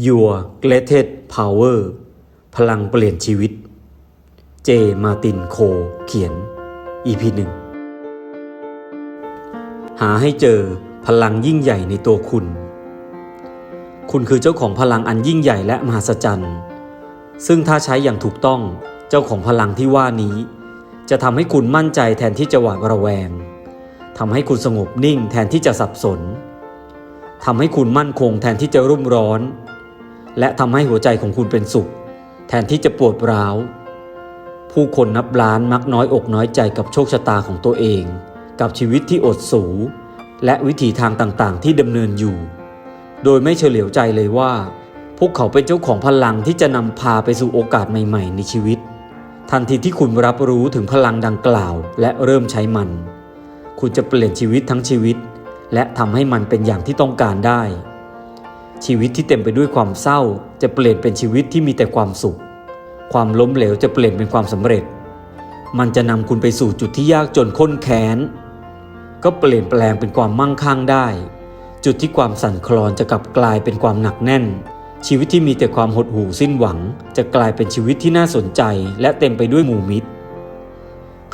Your Greatest Power พลังเปลี่ยนชีวิต เจ มาตินโค เขียน EP หนึ่ง หาให้เจอพลังยิ่งใหญ่ในตัวคุณ คุณคือเจ้าของพลังอันยิ่งใหญ่และมหัศจรรย์ ซึ่งถ้าใช้อย่างถูกต้อง เจ้าของพลังที่ว่านี้ จะทำให้คุณมั่นใจแทนที่จะหวาดระแวง ทำให้คุณสงบนิ่งแทนที่จะสับสน ทำให้คุณมั่นคงแทนที่จะรุ่มร้อน และทำให้หัวใจของคุณเป็นสุข แทนที่จะปวดร้าว ผู้คนนับล้านมักน้อยอกน้อยใจกับโชคชะตาของตัวเอง กับชีวิตที่อดสู และวิถีทางต่างๆ ที่ดำเนินอยู่ โดยไม่เฉลียวใจเลยว่า พวกเขาเป็นเจ้าของพลังที่จะนำพาไปสู่โอกาสใหม่ๆ ในชีวิต ทันทีที่คุณรับรู้ถึงพลังดังกล่าว และเริ่มใช้มัน คุณจะเปลี่ยนชีวิตทั้งชีวิต และทำให้มันเป็นอย่างที่ต้องการได้ ชีวิตที่เต็มไปด้วยความเศร้า จะเปลี่ยนเป็นชีวิตที่มีแต่ความสุข ความล้มเหลวจะเปลี่ยนเป็นความสำเร็จ มันจะนำคุณไปสู่จุดที่ยากจนข้นแค้น ก็เปลี่ยนแปลงเป็นความมั่งคั่งได้ จุดที่ความสั่นคลอนจะกลับกลายเป็นความหนักแน่น ชีวิตที่มีแต่ความหดหู่สิ้นหวัง จะกลายเป็นชีวิตที่น่าสนใจ และเต็มไปด้วยหมู่มิตร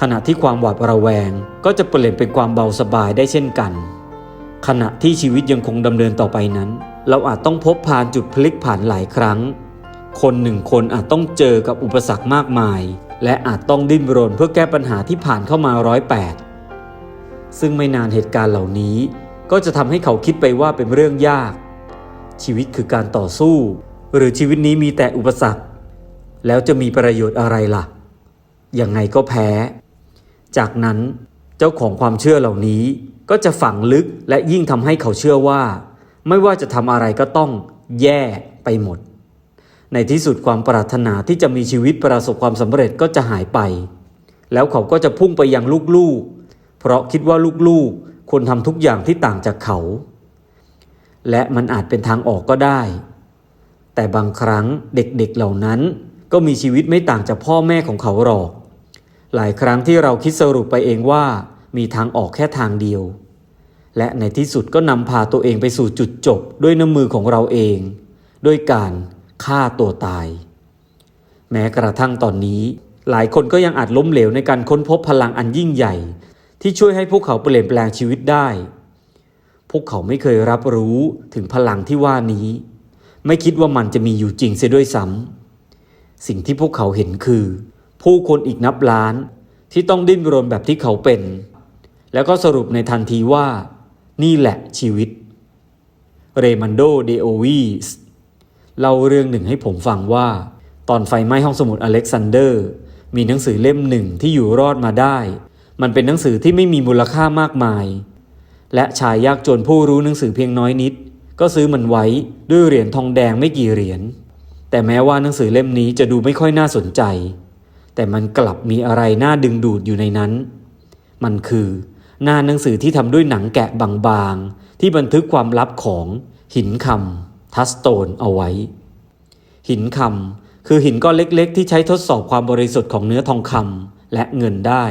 ขณะที่ความหวาดระแวงก็จะเปลี่ยนเป็นความเบาสบายได้เช่นกัน ขณะที่ชีวิตยังคงดำเนินต่อไปนั้น เราอาจต้องพบผ่านจุดพลิกผันหลายครั้ง คนหนึ่งคนอาจต้องเจอกับอุปสรรคมากมาย และอาจต้องดิ้นรนเพื่อแก้ปัญหาที่ผ่านเข้ามาร้อยแปดซึ่งไม่นานเหตุการณ์เหล่านี้ ก็จะทำให้เขาคิดไปว่าเป็นเรื่องยาก ชีวิตคือการต่อสู้ หรือชีวิตนี้มีแต่อุปสรรค แล้วจะมีประโยชน์อะไรล่ะ ยังไงก็แพ้ จากนั้นเจ้าของความเชื่อเหล่านี้ก็จะฝังลึกและยิ่งทำให้เขาเชื่อว่า ไม่ว่าจะทำอะไรก็ต้องแย่ไปหมด ในที่สุดความปรารถนาที่จะมีชีวิตประสบความสำเร็จก็จะหายไป แล้วเขาก็จะพุ่งไปยังลูกๆ เพราะคิดว่าลูกๆควรทำทุกอย่างที่ต่างจากเขา และมันอาจเป็นทางออกก็ได้ แต่บางครั้งเด็กๆเหล่านั้นก็มีชีวิตไม่ต่างจากพ่อแม่ของเขาหรอก หลายครั้งที่เราคิดสรุปไปเองว่ามีทางออกแค่ทางเดียว และในที่สุดก็นำพาตัวเองไปสู่จุดจบด้วยน้ำมือของเราเอง ด้วยการฆ่าตัวตาย แม้กระทั่งตอนนี้ หลายคนก็ยังอาจล้มเหลวในการค้นพบพลังอันยิ่งใหญ่ ที่ช่วยให้พวกเขาเปลี่ยนแปลงชีวิตได้ พวกเขาไม่เคยรับรู้ถึงพลังที่ว่านี้ ไม่คิดว่ามันจะมีอยู่จริงเสียด้วยซ้ำสิ่งที่พวกเขาเห็นคือ ผู้คนอีกนับล้านที่ต้องดิ้นรนแบบที่เขาเป็น แล้วก็สรุปในทันทีว่า นี่แหละชีวิต เรมันโด เดโอวีสเล่าเรื่องหนึ่งให้ผมฟังว่า ตอนไฟไหม้ห้องสมุดอเล็กซานเดอร์ มีหนังสือเล่มหนึ่งที่อยู่รอดมาได้ มันเป็นหนังสือที่ไม่มีมูลค่ามากมาย และชายยากจนผู้รู้หนังสือเพียงน้อยนิด ก็ซื้อมันไว้ด้วยเหรียญทองแดงไม่กี่เหรียญ แต่แม้ว่าหนังสือเล่มนี้จะดูไม่ค่อยน่าสนใจ แต่มันกลับมีอะไรน่าดึงดูดอยู่ในนั้น มันคือ หน้าหนังสือที่ทำด้วยหนังแกะบางๆ ที่บันทึกความลับของหินคำทัสโตนเอาไว้ หินคำคือหินก้อนเล็กๆ ที่ใช้ทดสอบความบริสุทธิ์ของเนื้อทองคำและเงินได้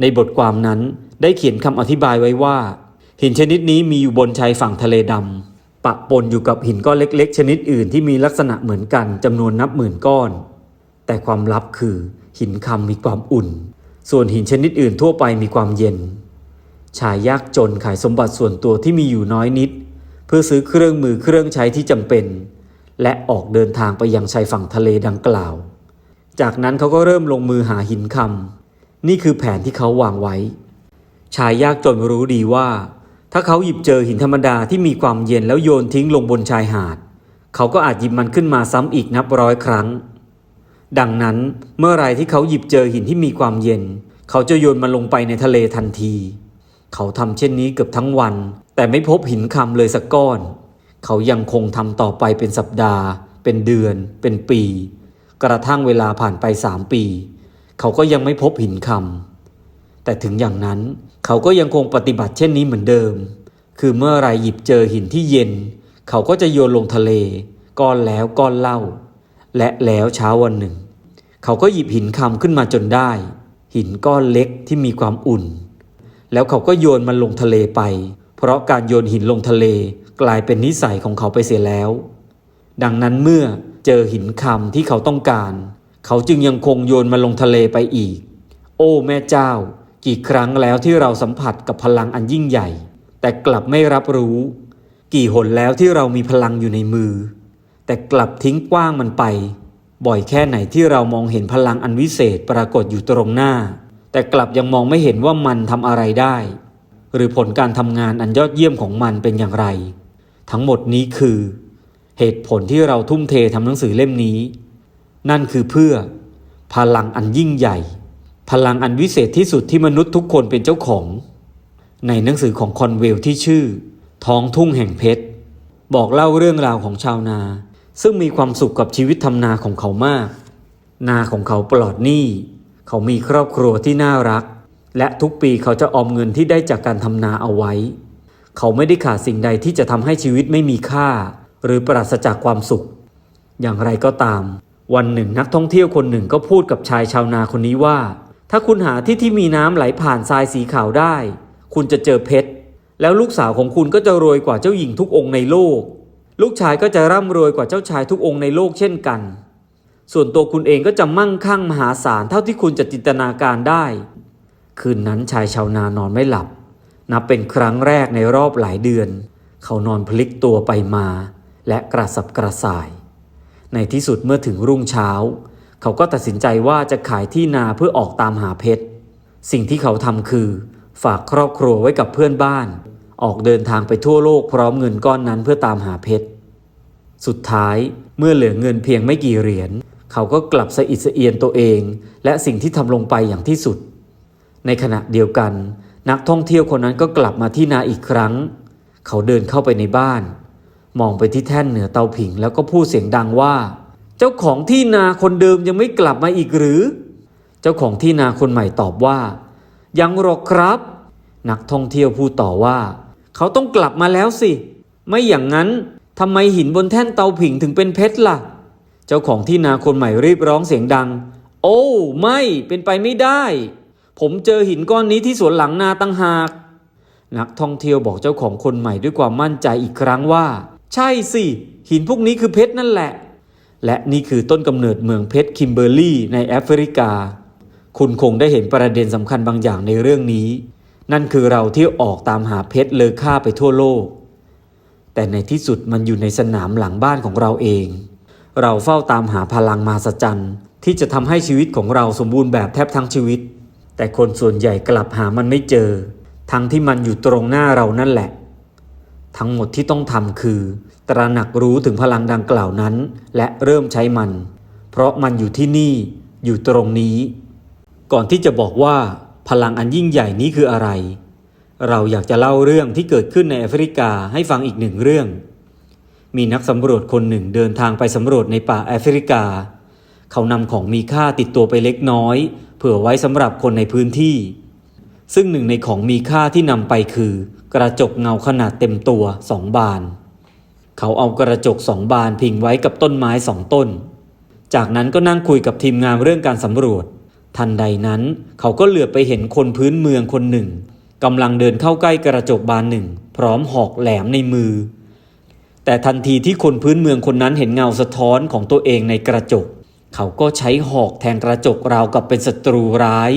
ในบทความนั้นได้เขียนคำอธิบายไว้ว่า หินชนิดนี้มีอยู่บนชายฝั่งทะเลดำปะปนอยู่กับหินก้อนเล็ก ๆ ชนิดอื่นที่มีลักษณะเหมือนกันจำนวนนับหมื่นก้อน แต่ความลับคือหินคำมีความอุ่น ส่วนหินชนิดอื่นทั่วไปมีความเย็น ชายยากจนขายสมบัติส่วนตัวที่มีอยู่น้อยนิด เพื่อซื้อเครื่องมือเครื่องใช้ที่จำเป็น และออกเดินทางไปยังชายฝั่งทะเลดังกล่าว จากนั้นเขาก็เริ่มลงมือหาหินคำนี่คือแผนที่เขาวางไว้ ชายยากจนรู้ดีว่า ถ้าเขาหยิบเจอหินธรรมดาที่มีความเย็นแล้วโยนทิ้งลงบนชายหาด เขาก็อาจหยิบมันขึ้นมาซ้ำอีกนับร้อยครั้ง ดังนั้นเมื่อไรที่เขาหยิบเจอหินที่มีความเย็น เขาจะโยนมันลงไปในทะเลทันที เขาทำเช่นนี้เกือบทั้งวัน แต่ไม่พบหินคำเลยสักก้อน เขายังคงทำต่อไปเป็นสัปดาห์ เป็นเดือน เป็นปี กระทั่งเวลาผ่านไปสามปี เขาก็ยังไม่พบหินคำแต่ถึงอย่างนั้นเขาก็ยังคงปฏิบัติเช่นนี้เหมือนเดิม คือเมื่อไรหยิบเจอหินที่เย็น เขาก็จะโยนลงทะเล ก้อนแล้วก้อนเล่า และแล้วเช้าวันหนึ่ง เขาก็หยิบหินคำขึ้นมาจนได้ หินก้อนเล็กที่มีความอุ่น แล้วเขาก็โยนมันลงทะเลไป เพราะการโยนหินลงทะเลกลายเป็นนิสัยของเขาไปเสียแล้ว ดังนั้นเมื่อเจอหินคำที่เขาต้องการ เขาจึงยังคงโยนมันลงทะเลไปอีก โอ้แม่เจ้า กี่ครั้งแล้วที่เราสัมผัสกับพลังอันยิ่งใหญ่ แต่กลับไม่รับรู้ กี่หนแล้วที่เรามีพลังอยู่ในมือ แต่กลับทิ้งกว้างมันไป บ่อยแค่ไหนที่เรามองเห็นพลังอันวิเศษปรากฏอยู่ตรงหน้า แต่กลับยังมองไม่เห็นว่ามันทำอะไรได้ หรือผลการทำงานอันยอดเยี่ยมของมันเป็นอย่างไร ทั้งหมดนี้คือ เหตุผลที่เราทุ่มเททำหนังสือเล่มนี้ นั่นคือเพื่อ พลังอันยิ่งใหญ่ พลังอันวิเศษที่สุดที่มนุษย์ทุกคนเป็นเจ้าของ ในหนังสือของคอนเวลที่ชื่อ ท้องทุ่งแห่งเพชรบอกเล่าเรื่องราวของชาวนา ซึ่งมีความสุขกับชีวิตทำนาของเขามาก นาของเขาปลอดหนี้ เขามีครอบครัวที่น่ารัก และทุกปีเขาจะออมเงินที่ได้จากการทำนาเอาไว้ เขาไม่ได้ขาดสิ่งใดที่จะทำให้ชีวิตไม่มีค่า หรือปราศจากความสุข อย่างไรก็ตาม วันหนึ่งนักท่องเที่ยวคนหนึ่งก็พูดกับชายชาวนาคนนี้ว่า ถ้าคุณหาที่ที่มีน้ำไหลผ่านทรายสีขาวได้ คุณจะเจอเพชรแล้วลูกสาวของคุณก็จะรวยกว่าเจ้าหญิงทุกองค์ในโลก ลูกชายก็จะร่ำรวยกว่าเจ้าชายทุกองค์ในโลกเช่นกัน ส่วนตัวคุณเองก็จะมั่งคั่งมหาศาลเท่าที่คุณจะจินตนาการได้ คืนนั้นชายชาวนานอนไม่หลับ นับเป็นครั้งแรกในรอบหลายเดือน เขานอนพลิกตัวไปมา และกระสับกระส่าย ในที่สุดเมื่อถึงรุ่งเช้า เขาก็ตัดสินใจว่าจะขายที่นาเพื่อออกตามหาเพชร สิ่งที่เขาทำคือ ฝากครอบครัวไว้กับเพื่อนบ้าน ออกเดินทางไปทั่วโลกพร้อมเงินก้อนนั้นเพื่อตามหาเพชร สุดท้ายเมื่อเหลือเงินเพียงไม่กี่เหรียญ เขาก็กลับสะอิดสะเอียนตัวเอง และสิ่งที่ทำลงไปอย่างที่สุด ในขณะเดียวกัน นักท่องเที่ยวคนนั้นก็กลับมาที่นาอีกครั้ง เขาเดินเข้าไปในบ้าน มองไปที่แท่นเหนือเตาผิงแล้วก็พูดเสียงดังว่า เจ้าของที่นาคนเดิมยังไม่กลับมาอีกหรือ เจ้าของที่นาคนใหม่ตอบว่า ยังหรอกครับ นักท่องเที่ยวพูดต่อว่า เขาต้องกลับมาแล้วสิ ไม่อย่างนั้นทำไมหินบนแท่นเตาผิงถึงเป็นเพชรล่ะ เจ้าของที่นาคนใหม่รีบร้องเสียงดัง โอ้ ไม่เป็นไปไม่ได้ ผมเจอหินก้อนนี้ที่สวนหลังนาตั้งหาก นักท่องเที่ยวบอกเจ้าของคนใหม่ด้วยความมั่นใจอีกครั้งว่า ใช่สิ หินพวกนี้คือเพชรนั่นแหละ และนี่คือต้นกำเนิดเมืองเพชรคิมเบอร์ลี่ในแอฟริกา คุณคงได้เห็นประเด็นสำคัญบางอย่างในเรื่องนี้ นั่นคือเราที่ออกตามหาเพชรเลอค่าไปทั่วโลก แต่ในที่สุดมันอยู่ในสนามหลังบ้านของเราเอง เราเฝ้าตามหาพลังมหัศจรรย์ที่จะทำให้ชีวิตของเราสมบูรณ์แบบแทบทั้งชีวิต แต่คนส่วนใหญ่กลับหามันไม่เจอ ทั้งที่มันอยู่ตรงหน้าเรานั่นแหละ ทั้งหมดที่ต้องทำคือ ตระหนักรู้ถึงพลังดังกล่าวนั้น และเริ่มใช้มัน เพราะมันอยู่ที่นี่ อยู่ตรงนี้ ก่อนที่จะบอกว่า พลังอันยิ่งใหญ่นี้คืออะไร เราอยากจะเล่าเรื่องที่เกิดขึ้นในแอฟริกาให้ฟังอีกหนึ่งเรื่อง มีนักสำรวจคนหนึ่งเดินทางไปสำรวจในป่าแอฟริกา เขานำของมีค่าติดตัวไปเล็กน้อย เผื่อไว้สำหรับคนในพื้นที่ ซึ่งหนึ่งในของมีค่าที่นำไปคือ กระจกเงาขนาดเต็มตัวสองบาน เขาเอากระจกสองบานพิงไว้กับต้นไม้สองต้น จากนั้นก็นั่งคุยกับทีมงานเรื่องการสำรวจ ทันใดนั้น เขาก็เหลือบไปเห็นคนพื้นเมืองคนหนึ่งกำลังเดินเข้าใกล้กระจกบานหนึ่ง พร้อมหอกแหลมในมือ แต่ทันทีที่คนพื้นเมืองคนนั้นเห็นเงาสะท้อนของตัวเองในกระจก เขาก็ใช้หอกแทงกระจกราวกับเป็นศัตรูร้าย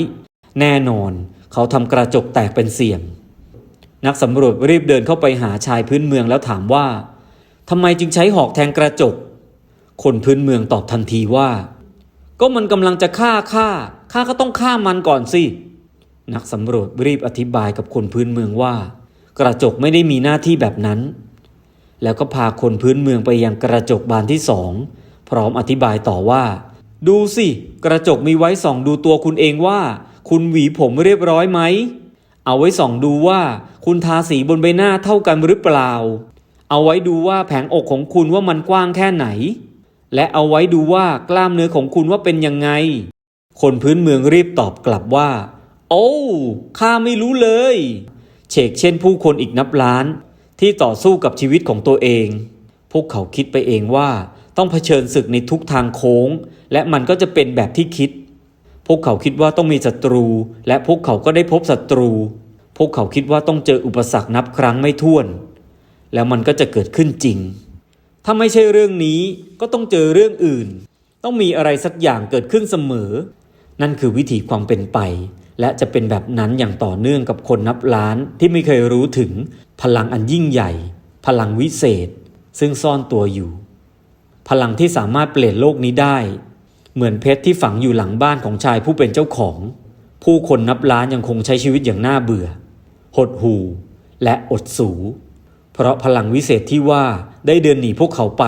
แน่นอน เขาทำกระจกแตกเป็นเสี่ยง นักสำรวจรีบเดินเข้าไปหาชายพื้นเมืองแล้วถามว่าทำไมจึงใช้หอกแทงกระจก คนพื้นเมืองตอบทันทีว่า ก็มันกำลังจะฆ่าข้าข้าก็ต้องฆ่ามันก่อนสินักสำรวจรีบอธิบายกับคนพื้นเมืองว่า กระจกไม่ได้มีหน้าที่แบบนั้น แล้วก็พาคนพื้นเมืองไปยังกระจกบานที่สองพร้อมอธิบายต่อว่า ดูสิ กระจกมีไว้ส่องดูตัวคุณเองว่า คุณหวีผมเรียบร้อยไหม เอาไว้ส่องดูว่า คุณทาสีบนใบหน้าเท่ากันหรือเปล่า เอาไว้ดูว่าแผงอกของคุณว่ามันกว้างแค่ไหน และเอาไว้ดูว่ากล้ามเนื้อของคุณว่าเป็นยังไง คนพื้นเมืองรีบตอบกลับว่า โอ้ข้าไม่รู้เลย เชกเช่นผู้คนอีกนับล้าน ที่ต่อสู้กับชีวิตของตัวเอง พวกเขาคิดไปเองว่าต้องเผชิญศึกในทุกทางโค้ง และมันก็จะเป็นแบบที่คิด พวกเขาคิดว่าต้องมีศัตรู และพวกเขาก็ได้พบศัตรู พวกเขาคิดว่าต้องเจออุปสรรคนับครั้งไม่ถ้วน แล้วมันก็จะเกิดขึ้นจริง ถ้าไม่ใช่เรื่องนี้ก็ต้องเจอเรื่องอื่น ต้องมีอะไรสักอย่างเกิดขึ้นเสมอ นั่นคือวิถีความเป็นไป และจะเป็นแบบนั้นอย่างต่อเนื่องกับคนนับล้านที่ไม่เคยรู้ถึงพลังอันยิ่งใหญ่ พลังวิเศษ ซึ่งซ่อนตัวอยู่ พลังที่สามารถเปลี่ยนโลกนี้ได้ เหมือนเพชรที่ฝังอยู่หลังบ้านของชายผู้เป็นเจ้าของ ผู้คนนับล้านยังคงใช้ชีวิตอย่างน่าเบื่อ หดหู่และอดสู เพราะพลังวิเศษที่ว่าได้เดินหนีพวกเขาไป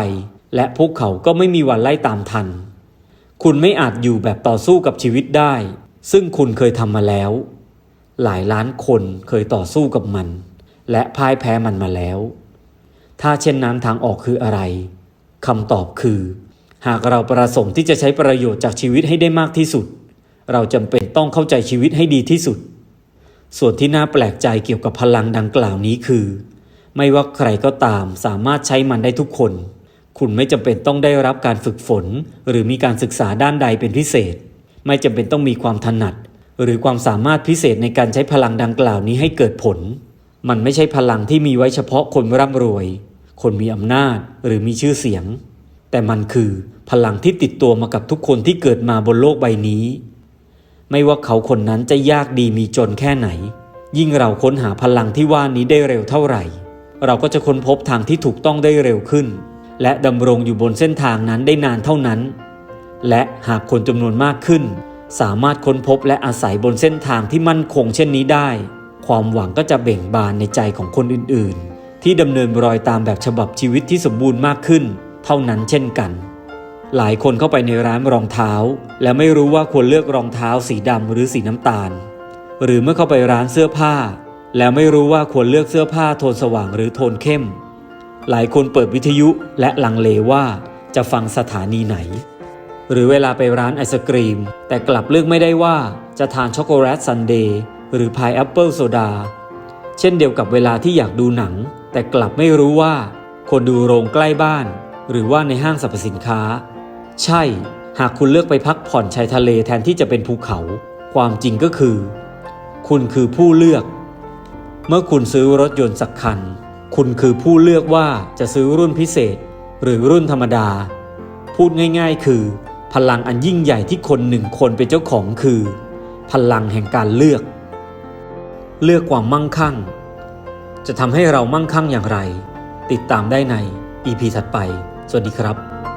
และพวกเขาก็ไม่มีวันไล่ตามทัน คุณไม่อาจอยู่แบบต่อสู้กับชีวิตได้ ซึ่งคุณเคยทำมาแล้ว หลายล้านคนเคยต่อสู้กับมัน และพ่ายแพ้มันมาแล้ว ถ้าเช่นนั้นทางออกคืออะไรคำตอบคือ หากเราประสงค์ที่จะใช้ประโยชน์จากชีวิตให้ได้มากที่สุด เราจำเป็นต้องเข้าใจชีวิตให้ดีที่สุด ส่วนที่น่าแปลกใจเกี่ยวกับพลังดังกล่าวนี้คือ ไม่ว่าใครก็ตามสามารถใช้มันได้ทุกคน คุณไม่จำเป็นต้องได้รับการฝึกฝน หรือมีการศึกษาด้านใดเป็นพิเศษ ไม่จำเป็นต้องมีความถนัด หรือความสามารถพิเศษในการใช้พลังดังกล่าวนี้ให้เกิดผล มันไม่ใช่พลังที่มีไว้เฉพาะคนร่ำรวย คนมีอำนาจหรือมีชื่อเสียง แต่มันคือพลังที่ติดตัวมากับทุกคนที่เกิดมาบนโลกใบนี้ ไม่ว่าเขาคนนั้นจะยากดีมีจนแค่ไหน ยิ่งเราค้นหาพลังที่ว่านี้ได้เร็วเท่าไหร่ เราก็จะค้นพบทางที่ถูกต้องได้เร็วขึ้น และดำรงอยู่บนเส้นทางนั้นได้นานเท่านั้น และหากคนจำนวนมากขึ้น สามารถค้นพบและอาศัยบนเส้นทางที่มั่นคงเช่นนี้ได้ ความหวังก็จะเบ่งบานในใจของคนอื่นๆ ที่ดำเนินรอยตามแบบฉบับชีวิตที่สมบูรณ์มากขึ้น เท่านั้นเช่นกัน หลายคนเข้าไปในร้านรองเท้า และไม่รู้ว่าควรเลือกรองเท้าสีดำหรือสีน้ำตาล หรือเมื่อเข้าไปร้านเสื้อผ้า แล้วไม่รู้ว่าควรเลือกเสื้อผ้าโทนสว่างหรือโทนเข้ม หลายคนเปิดวิทยุและลังเลว่าจะฟังสถานีไหน หรือเวลาไปร้านไอศกรีม แต่กลับเลือกไม่ได้ว่าจะทานช็อกโกแลตซันเดย์หรือพายแอปเปิลโซดาเช่นเดียวกับเวลาที่อยากดูหนัง แต่กลับไม่รู้ว่าควรดูโรงใกล้บ้าน หรือว่าในห้างสรรพสินค้า ใช่ หากคุณเลือกไปพักผ่อนชายทะเลแทนที่จะเป็นภูเขา ความจริงก็คือ คุณคือผู้เลือก เมื่อคุณซื้อรถยนต์สักคัน คุณคือผู้เลือกว่าจะซื้อรุ่นพิเศษ หรือรุ่นธรรมดา พูดง่าย ๆ คือ พลังอันยิ่งใหญ่ที่คนหนึ่งคนเป็นเจ้าของคือ พลังแห่งการเลือก เลือกความมั่งคั่ง จะทำให้เรามั่งคั่งอย่างไร ติดตามได้ใน EP ถัดไป สวัสดีครับ